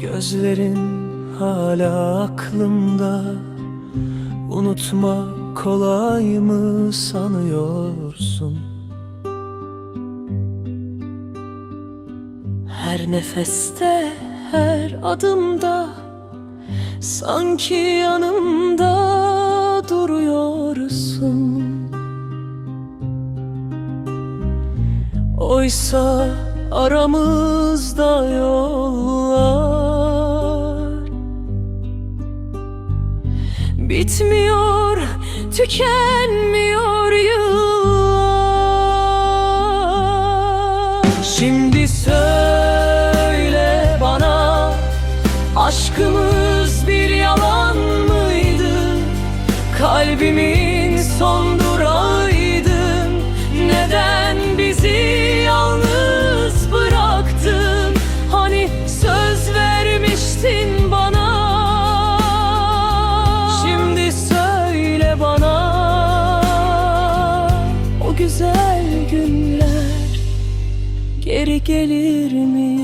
Sözlerin hala aklımda Unutma kolay mı sanıyorsun? Her nefeste, her adımda Sanki yanımda duruyorsun Oysa aramızda yollar Bitmiyor, tükenmiyor yıllar Şimdi söyle bana Aşkımız bir yalan mıydı? Kalbimin son geri gelir mi?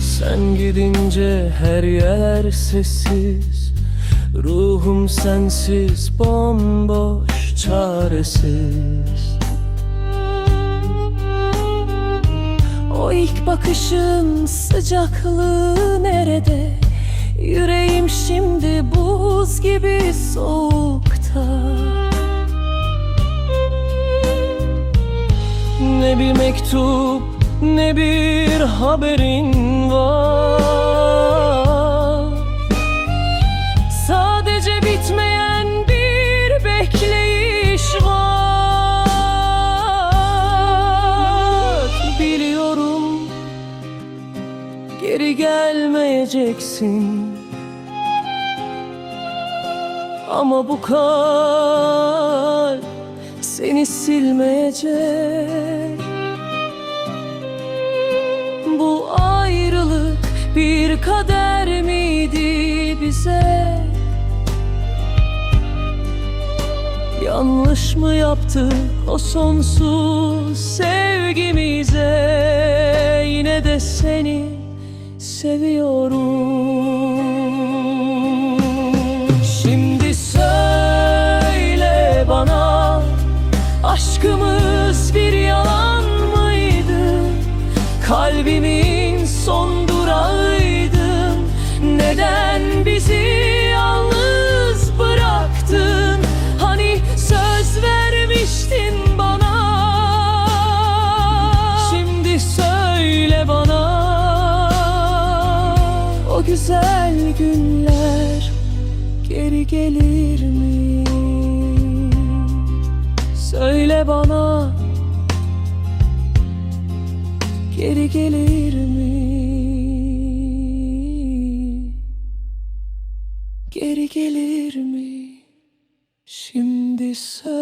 Sen gidince her yer sessiz Ruhum sensiz bomboş çaresiz. O ilk bakışın sıcaklığı nerede? Yüreğim şimdi buz gibi soğukta. Ne bir mektup ne bir haberin var gelmeyeceksin Ama bu kalp seni silmeyecek. Bu ayrılık bir kader miydi bize? Yanlış mı yaptı o sonsuz sevgimize? Yine de seni seviyorum güzel günler geri gelir mi? Söyle bana geri gelir mi? Geri gelir mi? Şimdi söyle